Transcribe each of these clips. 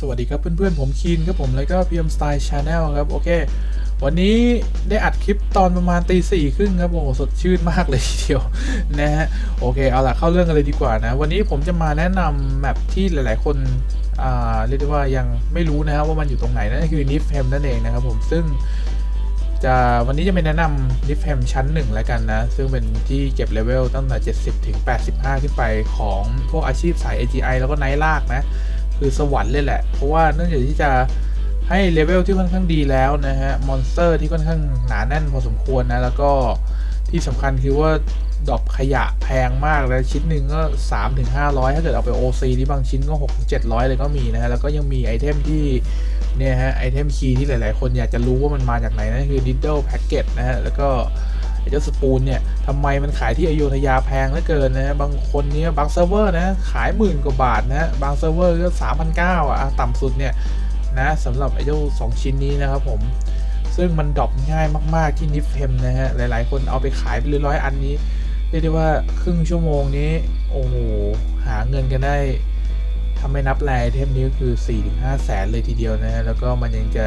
สวัสดีครับเพื่อนๆผมคีนครับผมแล้วก็พีเอ็มสไตล์ชาแนลครับ โอเค วันนี้ได้อัดคลิปตอนประมาณตีสี่ครึ่งครับโอ้โหสดชื่นมากเลยทีเดียวนะฮะโอเคเอาล่ะเข้าเรื่องกันเลยดีกว่านะ วันนี้ผมจะมาแนะนำแมปที่หลายๆคนอ่าเรียกได้ว่ายังไม่รู้นะครับว่ามันอยู่ตรงไหนนั่นคือนิฟเ m มนั่นเองนะครับผมซึ่งจะวันนี้จะไปแนะนำนิฟเ m มชั้นหนึ่งแล้วกันนะ ซึ่งเป็นที่เก็บเลเวลตั้งแต่ 70 ถึง 85 ขึ้นไปของพวกอาชีพสาย AGI แล้วก็ไนท์ลากนะ คือสวรรค์เลยแหละ เพราะว่าเนื่องจากที่จะให้เลเวลที่ค่อนข้างดีแล้วนะฮะ มอนสเตอร์ที่ค่อนข้างหนาแน่นพอสมควรนะ แล้วก็ที่สำคัญคือว่าดอปขยะแพงมากแล้วชิ้นหนึ่งก็ 3 ถึง 500 ถ้าเกิดเอาไป OC ที่บางชิ้นก็ 6 ถึง 700 เลยก็มีนะฮะ แล้วก็ยังมีไอเทมที่ เนี่ยฮะ ไอเทมคีย์ที่หลาย ๆ คนอยากจะรู้ว่ามันมาจากไหนนั่นคือ Diddle Packet นะฮะ แล้วก็ เจ้าสปูนเนี่ยทำไมมันขายที่อโยธยาแพงเหลือเกินนะบางคนเนี่ยบางเซิร์ฟเวอร์นะขายหมื่นกว่าบาทนะบางเซิร์ฟเวอร์ก็สามพันเก้าอะต่ำสุดเนี่ยนะสำหรับไอเจ้าสองชิ้นนี้นะครับผมซึ่งมันดรอปง่ายมากๆที่นิฟเ m นะฮะหลายๆ คนเอาไปขายไปเรื่อยๆอันนี้เรียกได้ว่าครึ่งชั่วโมงนี้โอ้โหหาเงินกันได้ถ้าไม่นับแรไอเทมนี้ก็คือ4-5แสนเลยทีเดียวนะฮะแล้วก็มันยังจะ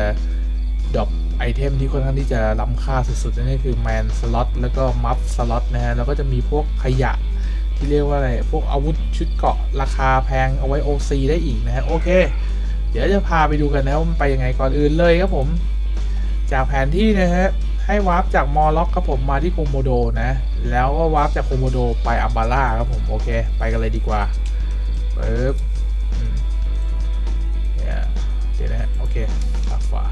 ดรอป ไอเทมที่ค่อนข้างที่จะล้ำค่าสุดๆนั่นก็คือแมนสล็อตแล้วก็มัฟสล็อตนะฮะแล้วก็จะมีพวกขยะที่เรียกว่าอะไร พวกอาวุธชุดเกาะราคาแพงเอาไว้ OC ได้อีกนะฮะโอเค เดี๋ยวจะพาไปดูกันนะว่ามันไปยังไงก่อนอื่นเลยครับผม จากแผนที่นะฮะให้วาร์ปจากมอล็อกครับผมมาที่โคโมโดนะ แล้วก็วาร์ปจากโคโมโดไปอัมบาร่าครับผมโอเค ไปกันเลยดีกว่าปึ๊บเนี่ยเดี๋ยวนะฮะโอเคฝากฝา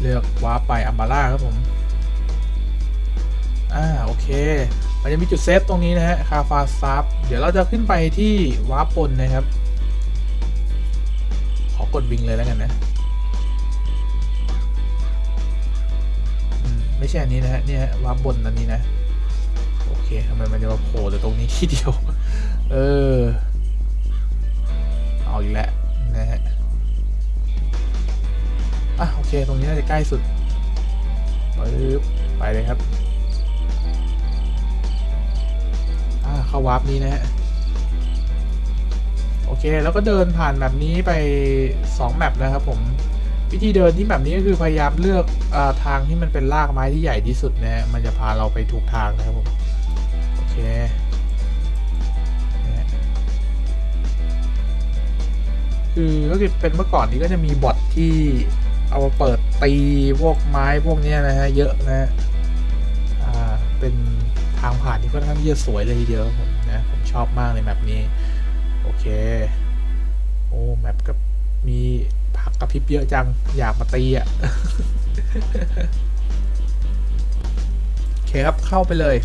เลือกวาร์ปไปอัมบาร่าครับผม อ่า โอเค มันจะมีจุดเซฟตรงนี้นะฮะ คาฟาซับ เดี๋ยวเราจะขึ้นไปที่วาร์ปบนนะครับ ขอกดวิงเลยแล้วกันนะอืมไม่ใช่อันนี้นะฮะ เนี่ยฮะวาร์ปบนอันนี้นะ โอเคทำไมมันจะมาโผล่แต่ตรงนี้ที่เดียว เออ เอาอีกแล้วนะฮะ อะโอเค ตรงนี้น่าจะใกล้สุดปึ๊บไปเลยครับ อ่าเข้าวาร์ปนี้นะฮะ โอเค แล้วก็เดินผ่านแบบนี้ไป 2 แมปนะครับผม วิธีเดินที่แบบนี้ก็คือพยายามเลือกอทางที่มันเป็นรากไม้ที่ใหญ่ที่สุดนะฮะ มันจะพาเราไปถูกทางนะครับผม โอเคนะฮะคือก็คือเป็นเมื่อก่อนนี้ก็จะมีบอทที่ เอามาเปิดตีพวกไม้พวกนี้นะฮะเยอะนะฮะเป็นทางผ่านที่ค่อนข้างที่จะสวยเลยทีเดียวผมนะผมชอบมากเลยแมปนี้ โอเค โอ้แมปกับมีผักกระพริบเยอะจังอยากมาตีอะโอเคครับเข้าไปเลย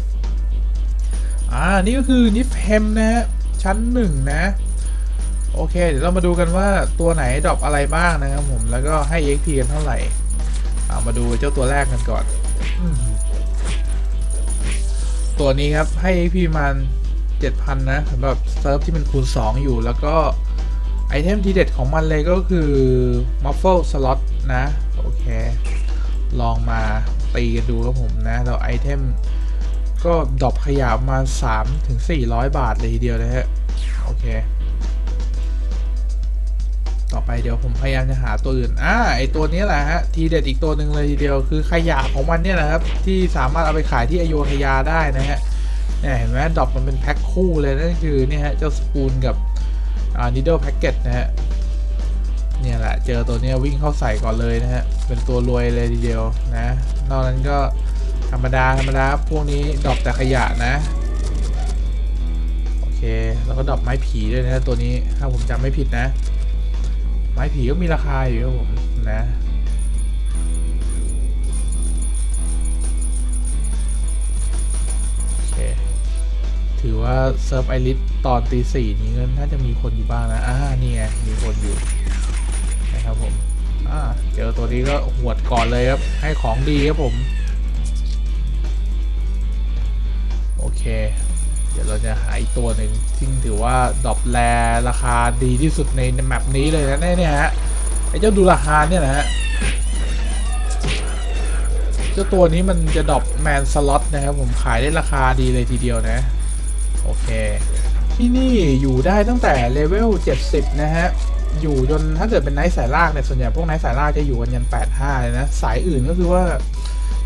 อ่า นี่ก็คือนิฟเฮมนะฮะชั้นหนึ่งนะ โอเค เดี๋ยวเรามาดูกันว่าตัวไหนดรอปอะไรบ้างนะครับผม แล้วก็ให้ XP กันเท่าไหร่ามาดูเจ้าตัวแรกกันก่อนอตัวนี้ครับให้ XP มัน7,000 นะสำหรับเซิร์ฟที่มันคูณ 2 อยู่ แล้วก็ไอเทมทีเด็ดของมันเลยก็คือ Muffle Slot นะ โอเค ลองมาตีกันดูครับผมนะแล้วไอเทมก็ดรอปขยะประมา3ถึง400 บาทเลยทีเดียวนะฮะ โอเค ต่อไปเดี๋ยวผมพยายามจะหาตัวอื่น อ่า ไอตัวนี้แหละฮะ ทีเด็ดอีกตัวหนึ่งเลยทีเดียวคือขยะของมันเนี่ยแหละครับ ที่สามารถเอาไปขายที่อโยธยาได้นะฮะ เนี่ยเห็นไหมดรอปมันเป็นแพ็คคู่เลยนั่นคือเนี่ยฮะ เจ้าสปูนกับ อ่า needle packet นะฮะ เนี่ยแหละ เจอตัวนี้วิ่งเข้าใส่ก่อนเลยนะฮะ เป็นตัวรวยเลยทีเดียวนะ นอกนั้นก็ธรรมดาธรรมดา พวกนี้ดรอปแต่ขยะนะโอเค แล้วก็ดรอปไม้ผีด้วยนะตัวนี้ถ้าผมจำไม่ผิดนะ ไม้ผีก็มีราคาอยู่ครับผมนะโอเคถือว่าเซิร์ฟไอริสตอนตีสี่นี้ก็น่าจะมีคนอยู่บ้างนะอ่านี่ไงมีคนอยู่นะครับผมอ่าเจอตัวนี้ก็หวดก่อนเลยครับ ให้ของดีครับผม โอเค เดี๋ยวเราจะหาอีกตัวหนึ่งซึ่งถือว่าดอปแรราคาดีที่สุดในแมปนี้เลยนะเนี่ยฮะไอ้เจ้าดูราคาเนี่ยนะฮะเจ้าตัวนี้มันจะดอปแมนสล็อตนะครับผมขายได้ราคาดีเลยทีเดียวนะ โอเค ที่นี่อยู่ได้ตั้งแต่เลเวล 70 นะฮะ อยู่จนถ้าเกิดเป็นไนท์สายลางเนี่ยส่วนใหญ่พวกไนท์สายลางจะอยู่กันยัน 85 เลยนะ สายอื่นก็คือว่า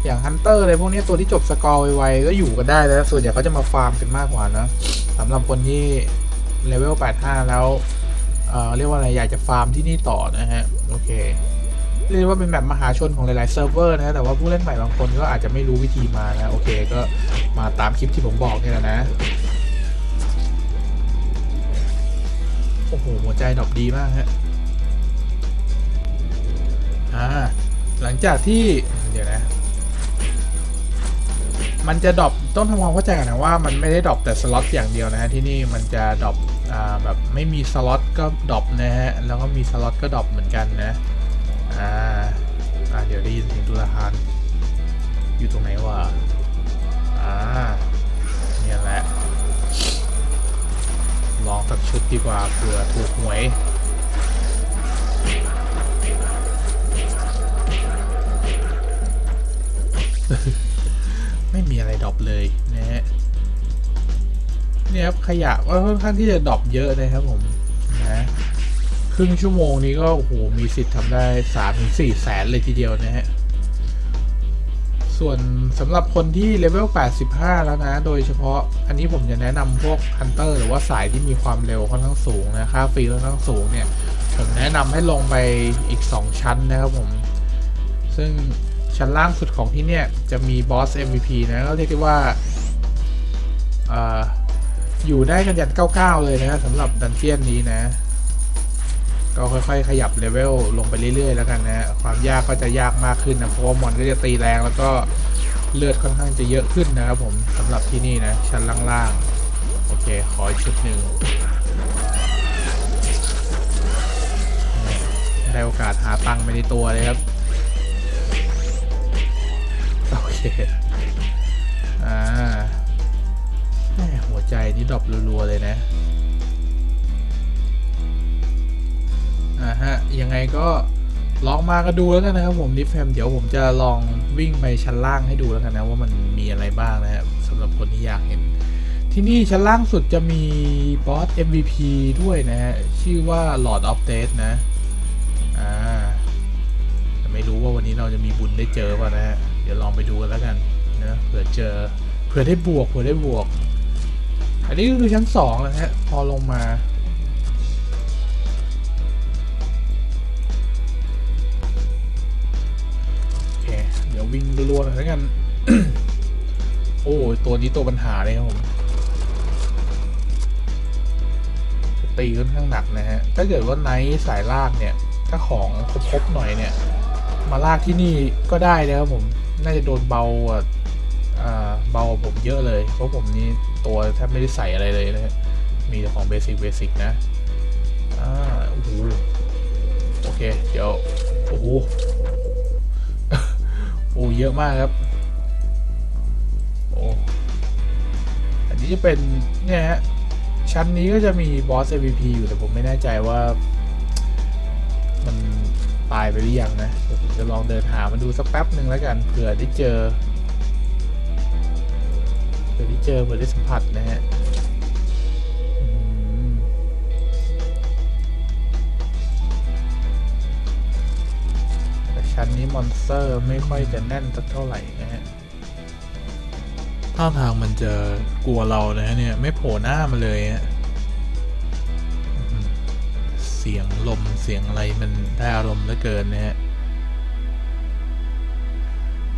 อย่างฮันเตอร์อะไรพวกนี้ตัวที่จบสกอร์ไวๆก็อยู่กันได้แล้ว ส่วนใหญ่เขาจะมาฟาร์มกันมากกว่านะสำหรับคนที่เลเวล 85 แล้วเเรียกว่าอะไรอยากจะฟาร์มที่นี่ต่อนะฮะ โอเค เรียกว่าเป็นแบบมหาชนของหลายๆเซิร์ฟเวอร์นะ แต่ว่าผู้เล่นใหม่บางคนก็อาจจะไม่รู้วิธีมานะ โอเค ก็มาตามคลิปที่ผมบอกนี่แหละนะ โอ้โห หัวใจดอปดีมากฮะ อ่า หลังจากที่ เดี๋ยวนะ มันจะดรอปต้องทำความเข้าใจกันนะว่ามันไม่ได้ดรอปแต่สล็อตอย่างเดียวนะฮะที่นี่มันจะดรอปอ่าแบบไม่มีสล็อตก็ดรอปนะฮะแล้วก็มีสล็อตก็ดรอปเหมือนกันนะอ่าอ่าเดี๋ยวได้ยินเสียงตุลาคารอยู่ตรงไหนวะอ่าเนี่ยแหละลองสักชุดดีกว่าเผื่อถูกหวย ไม่มีอะไรดรอปเลยนะฮะเนี่ยครับขยะก็ค่อนข้างที่จะดรอปเยอะนะครับผมนะครึ่งชั่วโมงนี้ก็โอ้โหมีสิทธิ์ทำได้สามถึงสี่แสนเลยทีเดียวนะฮะส่วนสำหรับคนที่เลเวล 85 แล้วนะ โดยเฉพาะอันนี้ผมจะแนะนำพวกฮันเตอร์หรือว่าสายที่มีความเร็วค่อนข้างสูงนะค่าฟรีค่อนข้างสูงเนี่ย ผมแนะนำให้ลงไปอีก 2 ชั้นนะครับผม ซึ่ง ชั้นล่างสุดของที่เนี่ย จะมีบอส MVP นะก็เรียกได้ว่าอยู่ได้กันยัน99 เลยนะสำหรับดันเจียนนี้นะ ก็ค่อยๆ ขยับเลเวลลงไปเรื่อยๆ แล้วกันนะ ความยากก็จะยากมากขึ้นนะ เพราะว่ามอนก็จะตีแรงแล้วก็เลือดค่อนข้างจะเยอะขึ้นนะครับผมสำหรับที่นี่นะ ชั้นล่างๆ โอเค ขออีกชุดหนึ่งได้โอกาสหาตังค์ไปในตัวเลยครับ อเคอ่าแม่หัวใจนี่ดรอปรัวๆเลยนะ อ่าฮะ ยังไงก็ลองมาก็ดูแล้วกันนะครับผมนิฟแฟมเดี๋ยวผมจะลองวิ่งไปชั้นล่างให้ดูแล้วกันนะ ว่ามันมีอะไรบ้างนะครับสำหรับคนที่อยากเห็น ที่นี่ชั้นล่างสุดจะมีบอส MVP ด้วยนะฮะ ชื่อว่า Lord of Death นะ อ่า ไม่รู้ว่าวันนี้เราจะมีบุญได้เจอป่ะนะฮะ เดี๋ยวลองไปดูกันแล้วกันนะเผื่อเจอเผื่อได้บวกเผื่อได้บวก อันนี้ก็คือชั้นสองนะฮะ พอลงมาโอเคเดี๋ยววิ่งรัวๆหน่อยแล้วกัน โอ้ยตัวนี้ตัวปัญหาเลยครับผมตีค่อนข้างหนักนะฮะ ถ้าเกิดว่าไนท์สายลากเนี่ย ถ้าของครบๆหน่อยเนี่ย มาลากที่นี่ก็ได้นะครับผมน่าจะโดนเบาอ่าเบาผมเยอะเลย เพราะผมนี่ตัวแทบไม่ได้ใส่อะไรเลยนะฮะมีแต่ของเบสิกเบสิกนะอ่าโอ้โหโอเค เดี๋ยว โอ้โหโอ้เยอะมากครับ โอ้อันนี้จะเป็นเนี่ยฮะชั้นนี้ก็จะมีบอส MVP อยู่แต่ผมไม่แน่ใจว่าายไปหรือยังนะเดี๋ยวผมจะลองเดินหามันดูสักแป๊บหนึ่งแล้วกันเผื่อได้เจอเผื่อได้เจอเผื่อได้สัมผัสนะฮะแต่ชั้นนี้มอนสเตอร์ไม่ค่อยจะแน่นสักเท่าไหร่นะฮะท่าทางมันจะกลัวเรานะฮะเนี่ย ไม่โผล่หน้ามาเลยฮะ สียงลมเสียงอะไรมันได้อารมณ์เหลือเกินนะฮะ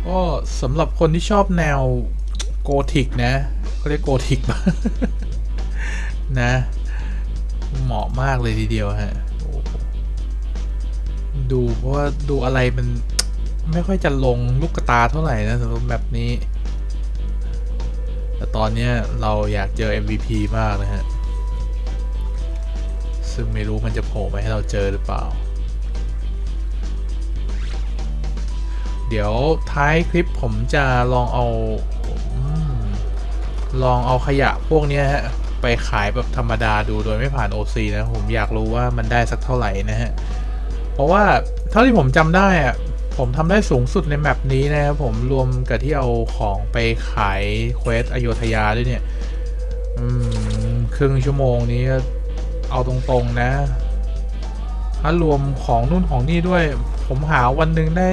ก็สำหรับคนที่ชอบแนวโกธิกนะเขาเรียกโกธิกปะนะ เหมาะมากเลยทีเดียวฮะดูเพราะว่าดูอะไรมันไม่ค่อยจะลงลูกตาเท่าไหร่นะสำหรับแบบนี้ แต่ตอนนี้เราอยากเจอ MVP มากนะฮะ ซึ่งไม่รู้มันจะโผล่มาให้เราเจอหรือเปล่า เดี๋ยวท้ายคลิปผมจะลองเอาอลองเอาขยะพวกนี้ฮะไปขายแบบธรรมดาดูโดยไม่ผ่าน OC นะผมอยากรู้ว่ามันได้สักเท่าไหร่นะฮะ เพราะว่าเท่าที่ผมจำได้อะผมทำได้สูงสุดในแมปนี้นะครับผมรวมกับที่เอาของไปขายเควสอโยธยาด้วยเนี่ย อืม ครึ่งชั่วโมงนี้ก็ เอาตรงๆนะถ้ารวมของนู่นของนี่ด้วย ผมหาวันหนึ่งได้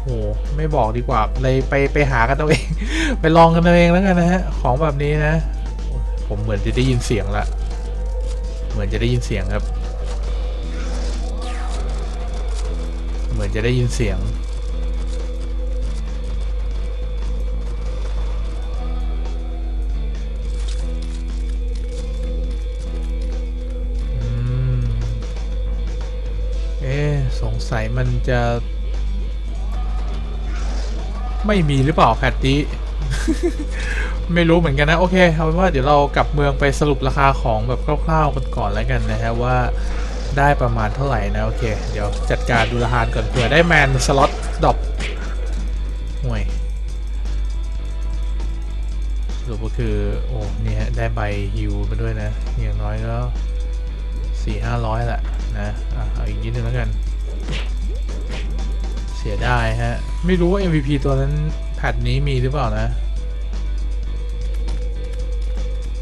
โหไม่บอกดีกว่าเลยไปไปหากันเอาเอง ไปลองกันเอาเองแล้วกันนะฮะของแบบนี้นะ ผมเหมือนจะได้ยินเสียงละเหมือนจะได้ยินเสียงครับ เหมือนจะได้ยินเสียง สงสัยมันจะ ไม่มีหรือเปล่าแพทนี้ไม่รู้เหมือนกันนะ โอเคเอาเป็นว่าเดี๋ยวเรากลับเมืองไปสรุปราคาของแบบคร่าวๆกันก่อนแล้วกันนะฮะว่าได้ประมาณเท่าไหร่นะ โอเค เดี๋ยวจัดการดูราคาก่อนเผื่อได้แมนสล็อตดอปห่วยสรุปก็คือ โอ้นี่ฮะได้ใบฮิวมาด้วยนะ อย่างน้อยก็สี่ห้าร้อยแหละนะอะเอาอีกนิดนึงแล้วกัน สียดายฮะ ไม่รู้ว่า MVP ตัวนั้นแพทนี้มีหรือเปล่านะ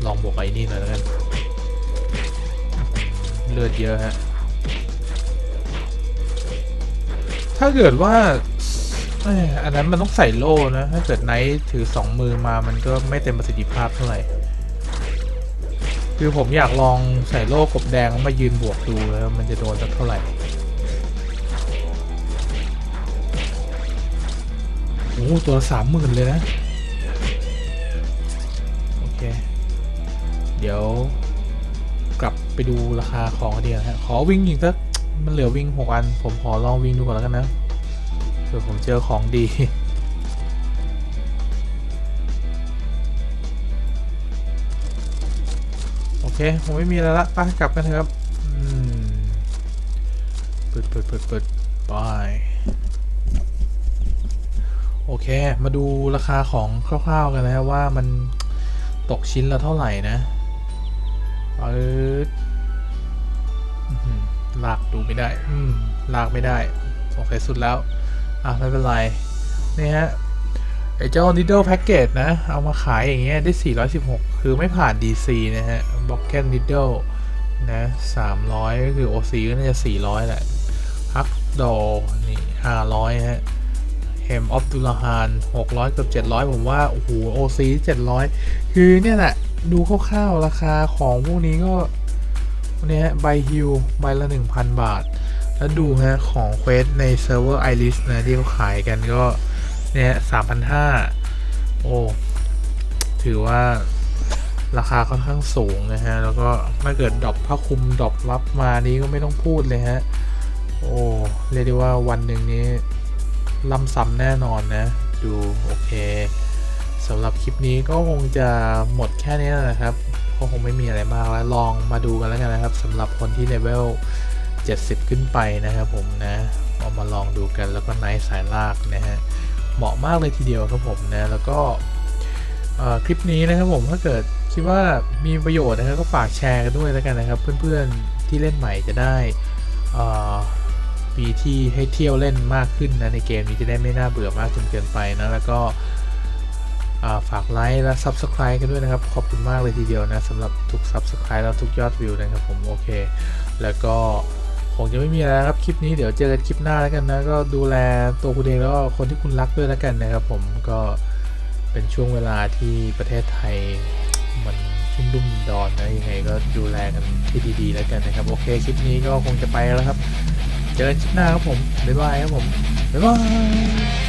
ลองบวกไอ้นี่หน่อยแล้วกัน เลือดเยอะฮะ ถ้าเกิดว่าอันนั้นมันต้องใส่โล่นะ ถ้าเกิดไนท์ถือสองมือมามันก็ไม่เต็มประสิทธิภาพเท่าไหร่ คือผมอยากลองใส่โล่กบแดงมายืนบวกดูแล้วมันจะโดนสักเท่าไหร่ อ้ตัวสามหมื่นเลยนะ โอเค เดี๋ยวกลับไปดูราคาของกันดีกว่าฮะ ขอวิ่งอีกสักมันเหลือวิ่งหกอัน ผมขอลองวิ่งดูก่อนแล้วกันนะเผื่อผมเจอของดีโอเคผมไม่มีแล้วละไปกลับกันเถอะครับ อืม เปิดเปิดเปิดเปิดไปโอเค มาดูราคาของคร่าวๆกันนะว่ามันตกชิ้นละเท่าไหร่นะเปิดอื้อลากดูไม่ได้ อืมลากไม่ได้ สงสัยสุดแล้ว อะ ไม่เป็นไร นี่ฮะ ไอเจ้า Needle Package นะ เอามาขายอย่างเงี้ยได้ 416 คือไม่ผ่าน DC นะฮะ b o c k e n Needle นะ 300 ก็คือ OC ก็น่าจะ 400 แหละฮักดอนี่ 500 ฮะ Hem of d u l a h a n 600 เกือบ 700 ผมว่า โอ้โห OC 700 คือเนี่ยแหละ ดูคร่าวๆ ราคาของพวกนี้ก็เนี่ยใบฮิวใบละ 1,000 บาท แล้วดูฮะ ของเควสในเซิร์ฟเวอร์ Iris นะ ที่เขาขายกันก็ เนี่ยสามพันห้าโอ้ ถือว่าราคาค่อนข้างสูงนะฮะ แล้วก็ถ้าเกิดดรอปผ้าคลุมดรอปรับมานี้ก็ไม่ต้องพูดเลยฮะ โอ้ เรียกได้ว่าวันหนึ่งนี้ ล่ำซ้ำแน่นอนนะ ดูโอเคสำหรับคลิปนี้ก็คงจะหมดแค่นี้แล้วนะครับก็คงไม่มีอะไรมากแล้วลองมาดูกันแล้วกันนะครับสำหรับคนที่เลเวล 70 ขึ้นไปนะครับผมนะเอามาลองดูกันแล้วก็ไนท์สายลากนะฮะเหมาะมากเลยทีเดียวครับผมนะแล้วก็คลิปนี้นะครับผมถ้าเกิดคิดว่ามีประโยชน์นะครับก็ฝากแชร์กันด้วยแล้วกันนะครับ เพื่อนๆที่เล่นใหม่จะได้อ่อ มีที่ให้เที่ยวเล่นมากขึ้นนะในเกมนี้จะได้ไม่น่าเบื่อมากจนเกินไปนะแล้วก็ฝากไลค์และ Subscribe กันด้วยนะครับ ขอบคุณมากเลยทีเดียวนะสำหรับทุก Subscribe แล้วทุกยอดวิวนะครับผมโอเค แล้วก็คงจะไม่มีอะไรครับคลิปนี้เดี๋ยวเจอกันคลิปหน้าแล้วกันนะก็ดูแลตัวคุณเองแล้วก็คนที่คุณรักด้วยแล้วกันนะครับผมก็เป็นช่วงเวลาที่ประเทศไทยมันชุ่มรุ่มดอนนะยังไงก็ดูแลกันที่ดีๆแล้วกันนะครับ โอเคคลิปนี้ก็คงจะไปแล้วครับ เจอกันคลิปหน้าครับผม บ๊ายบายครับผม บ๊ายบาย